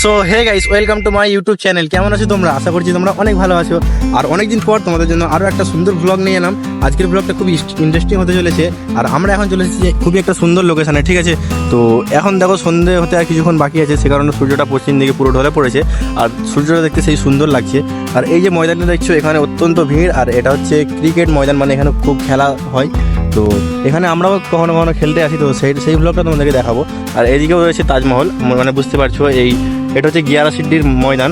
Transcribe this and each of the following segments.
So hey guys welcome to my YouTube channel কেমন আছো তোমরা? আশা করছি তোমরা অনেক ভালো আছো। আর অনেকদিন পর তোমাদের জন্য আরও একটা সুন্দর ব্লগ নিয়ে এলাম। আজকের ব্লগটা খুবই ইন্টারেস্টিং হতে চলেছে। আর আমরা এখন চলে এসেছি খুবই একটা সুন্দর লোকেশানে ঠিক আছে? তো এখন দেখো সন্ধে হতে আর কিছুক্ষণ বাকি আছে, সে কারণে সূর্যটা পশ্চিম দিকে পুরো ঢলে পড়েছে। আর সূর্যটা দেখতে সেই সুন্দর লাগছে। আর এই যে ময়দানটা দেখছ, এখানে অত্যন্ত ভিড়। আর এটা হচ্ছে ক্রিকেট ময়দান মানে এখানে খুব খেলা হয়। তো এখানে আমরাও কখনো কখনো খেলতে আসি, তো সেই সেই ব্লগটা তোমাদেরকে দেখাবো। আর এদিকেও রয়েছে তাজমহল মানে বুঝতে পারছ এই, এটা হচ্ছে গিয়ারা সিড্ডির ময়দান।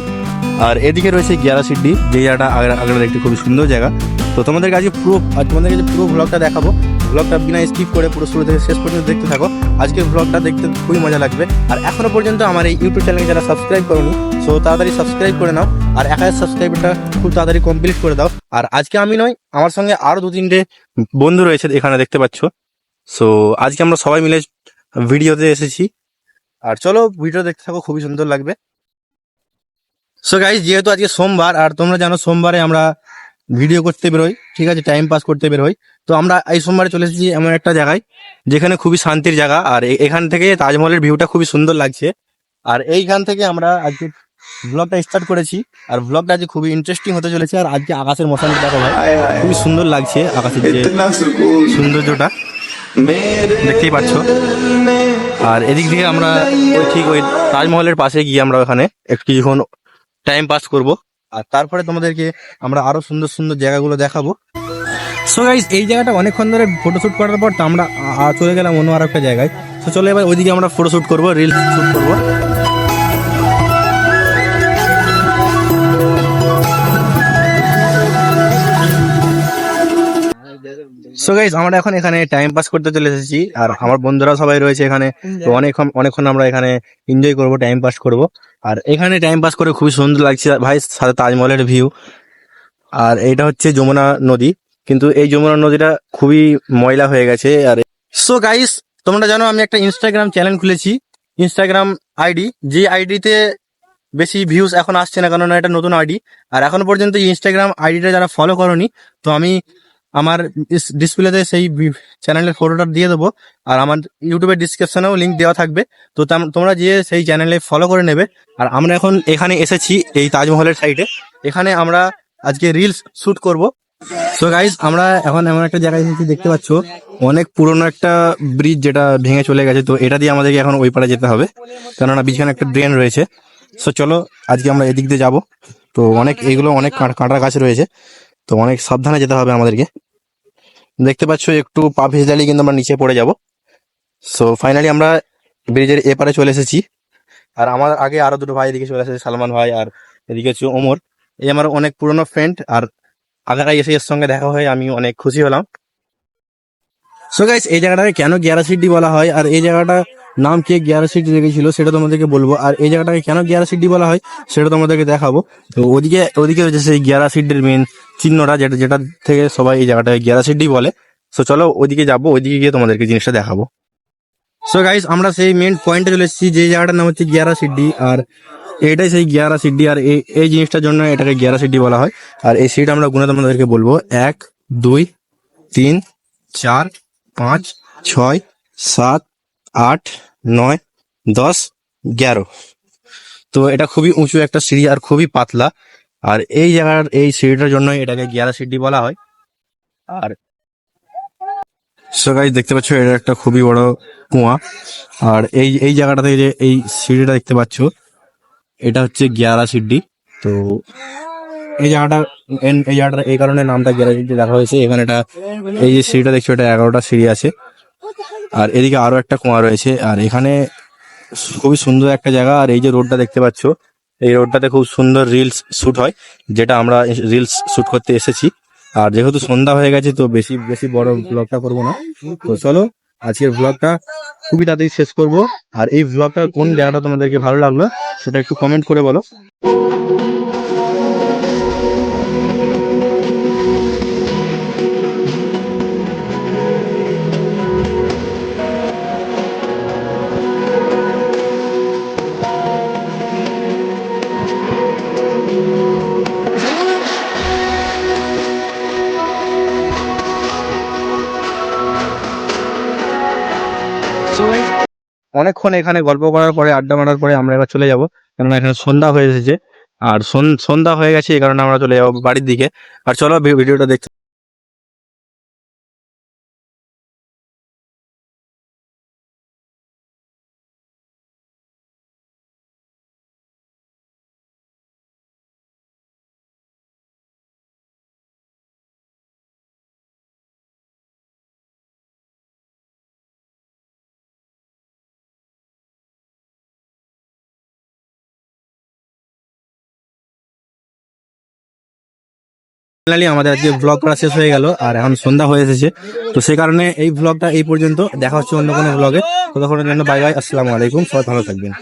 আর এদিকে রয়েছে গিয়ারা সিড্ডি যে জায়গাটা আগ্রা আগ্রার একটি খুবই সুন্দর জায়গা। তো তোমাদের কাছে পুরো তোমাদেরকে পুরো ব্লগটা দেখাবো ব্লগটা বিনা স্কিপ করে পুরো শুরু থেকে শেষ পর্যন্ত দেখতে থাকো। আজকের ব্লগটা দেখতে খুবই মজা লাগবে। আর এখনও পর্যন্ত আমার এই ইউটিউব চ্যানেলকে যারা সাবস্ক্রাইব করোনি সো তাড়াতাড়ি সাবস্ক্রাইব করে নাও। আর এক হাজার সাবস্ক্রাইবটা খুব তাড়াতাড়ি কমপ্লিট করে দাও। আর আজকে আমি নয়, আমার সঙ্গে আরও দু তিনটে বন্ধু রয়েছে এখানে দেখতে পাচ্ছ। সো আজকে আমরা সবাই মিলে ভিডিওতে এসেছি। আর চলো ভিডিও দেখতে থাকো, খুবই সুন্দর লাগবে। সো গাইজ যেহেতু আজকে সোমবার, আর তোমরা জানো সোমবারে আমরা ভিডিও করতে বেরোই, ঠিক আছে টাইম পাস করতে বেরোই। তো আমরা এই সোমবারে চলে এসেছি এমন একটা জায়গায় যেখানে খুবই শান্তির জায়গা। আর এখান থেকে তাজমহলের ভিউটা খুবই সুন্দর লাগছে। আর এইখান থেকে আমরা আজকে ব্লগটা স্টার্ট করেছি। আর ব্লগটা আজকে খুবই ইন্টারেস্টিং হতে চলেছে। আর আজকে আকাশের মশানটা দেখো ভাই খুবই সুন্দর লাগছে আকাশের যে সৌন্দর্যটা। দেখতেই পাচ্ছ। আর এদিক দিয়ে আমরা ঠিক ওই তাজমহলের পাশে গিয়ে আমরা ওখানে একটু কিছুক্ষণ টাইম পাস করব। আর তারপরে তোমাদেরকে আমরা আরও সুন্দর সুন্দর জায়গাগুলো দেখাবো। সো গাইজ এই জায়গাটা অনেকক্ষণ ধরে ফটোশুট করার পর তো আমরা চলে গেলাম অন্য আর একটা জায়গায়। তো চলে এবার ওইদিকে আমরা ফটোশুট করব রিল শ্যুট করব। সো গাইজ আমরা এখন এখানে টাইম পাস করতে চলে এসেছি আর আমার বন্ধুরা সবাই রয়েছে এখানে। তো অনেকক্ষণ অনেকক্ষণ আমরা এখানে এনজয় করব টাইম পাস করব। আর এখানে টাইম পাস করে খুবই সুন্দর লাগছে ভাই সাথে তাজমহলের ভিউ আর এটা হচ্ছে যমুনা নদী। কিন্তু এই যমুনা নদীটা খুবই ময়লা হয়ে গেছে, আর সো গাইস তোমরা জানো আমি একটা ইনস্টাগ্রাম চ্যানেল খুলেছি। ইনস্টাগ্রাম আইডি যে আইডিতে বেশি ভিউজ এখন আসছে না কারণ এটা নতুন আইডি আর এখনও পর্যন্ত ইনস্টাগ্রাম আইডিটা যারা ফলো করনি, তো আমি আমার ডিসপ্লেতে সেই চ্যানেলের ফটোটা দিয়ে দেবো। আর আমার ইউটিউবের ডিসক্রিপশনেও লিঙ্ক দেওয়া থাকবে। তো তোমরা গিয়ে সেই চ্যানেলে ফলো করে নেবে। আর আমরা এখন এখানে এসেছি এই তাজমহলের সাইডে এখানে আমরা আজকে রিলস শ্যুট করব। সো গাইজ আমরা এখন এমন একটা জায়গায় এসেছি, দেখতে পাচ্ছ, অনেক পুরনো একটা ব্রিজ যেটা ভেঙে চলে গেছে। তো এটা দিয়ে আমাদেরকে এখন ওই পারে যেতে হবে। কেননা বিছানে একটা ড্রেন রয়েছে। সো চলো, আজকে আমরা এদিক দিয়ে যাব। তো অনেক, এগুলো অনেক কাঁটা গাছ রয়েছে। তো অনেক সাবধানে যেতে হবে আমাদেরকে। দেখতে পাচ্ছ, একটু পা ভেজালি কিন্তু আমরা নিচে পড়ে যাব। সো ফাইনালি আমরা ব্রিজের এপারে চলে এসেছি। আর আমার আগে আরও দুটো ভাই এদিকে চলে এসেছে, সালমান ভাই আর এদিকে হচ্ছে ওমর। এই আমার অনেক পুরনো ফ্রেন্ড আর আগারাই এসে এর সঙ্গে দেখা হয়ে আমি অনেক খুশি হলাম। সো গাইস এই জায়গাটাকে কেন গিয়ারা সিডি বলা হয় আর এই জায়গাটা নাম কে গিয়ারা সিডি রেখেছিল সেটা তোমাদেরকে বলব। আর এই জায়গাটাকে কেন গিয়ারা সিডি বলা হয় সেটা তোমাদেরকে দেখাবো। তো ওদিকে ওদিকে হচ্ছে সেই গিয়ারা সিডির মেন চিহ্নটা যেটা যেটা থেকে সবাই এই জায়গাটাকে গিয়ারা সিডি বলে। সো চলো ওইদিকে যাব ওইদিকে গিয়ে তোমাদেরকে জিনিসটা দেখাবো। সো গাইস আমরা সেই মেন পয়েন্টে চলে এসেছি যে জায়গাটার নাম হচ্ছে গিয়ারা সিডি আর এটাই সেই গিয়ারা সিডি আর এই জিনিসটার জন্য এটাকে গিয়ারা সিডি বলা হয়। আর এই সিট আমরা গুণে তোমাদেরকে বলব। এক, দুই, তিন, চার, পাঁচ, ছয়, সাত, আট, নয়, দশ এগারো তো এটা খুবই উঁচু একটা সিঁড়ি আর খুবই পাতলা। আর এই জায়গার এই সিঁড়িটার জন্য এটাকে গিয়ারা সিডি বলা হয়। আর সো গাইস দেখতে পাচ্ছ, এটা একটা খুবই বড় কুয়া। আর এই এই জায়গাটা থেকে যে এই সিঁড়িটা দেখতে পাচ্ছ এটা হচ্ছে গিয়ারা সিডি। তো এই জায়গাটা এই জায়গাটা এই কারণে নামটা গিয়ারা সিডি রাখা হয়েছে। এখানে এটা, এই যে সিঁড়িটা দেখছ, এটা এগারোটা সিঁড়ি আছে। আর এদিকে আরও একটা কুয়া রয়েছে। আর এখানে খুবই সুন্দর একটা জায়গা। আর এই যে রোডটা দেখতে পাচ্ছ, এই রোডটাতে খুব সুন্দর রিলস শ্যুট হয়, যেটা আমরা রিলস শ্যুট করতে এসেছি। আর যেহেতু সন্ধ্যা হয়ে গেছে, তো বেশি বেশি বড় ব্লগটা করব না। তো চলো আজকের ব্লগটা খুবই তাড়াতাড়ি শেষ করব। আর এই ব্লগটা কোন জায়গাটা তোমাদেরকে ভালো লাগল সেটা একটু কমেন্ট করে বলো। অনেকক্ষণ এখানে গল্প করার পরে, আড্ডা মারার পরে আমরা এবার চলে যাব। কেননা এখানে সন্ধ্যা হয়ে এসেছে। আর সন- সন্ধ্যা হয়ে গেছে, এই কারণে আমরা চলে যাব বাড়ির দিকে। আর চলো, ভিডিওটা দেখতে ফাইনালি আমাদের আজকে ব্লগ করা শেষ হয়ে গেল, আর এখন সন্ধ্যা হয়ে এসেছে। তো সেই কারণে এই ব্লগটা এই পর্যন্ত। দেখা হচ্ছে অন্য কোনো ব্লগে ততক্ষণের জন্য বাই বাই আসসালামু আলাইকুম, সবাই ভালো থাকবেন।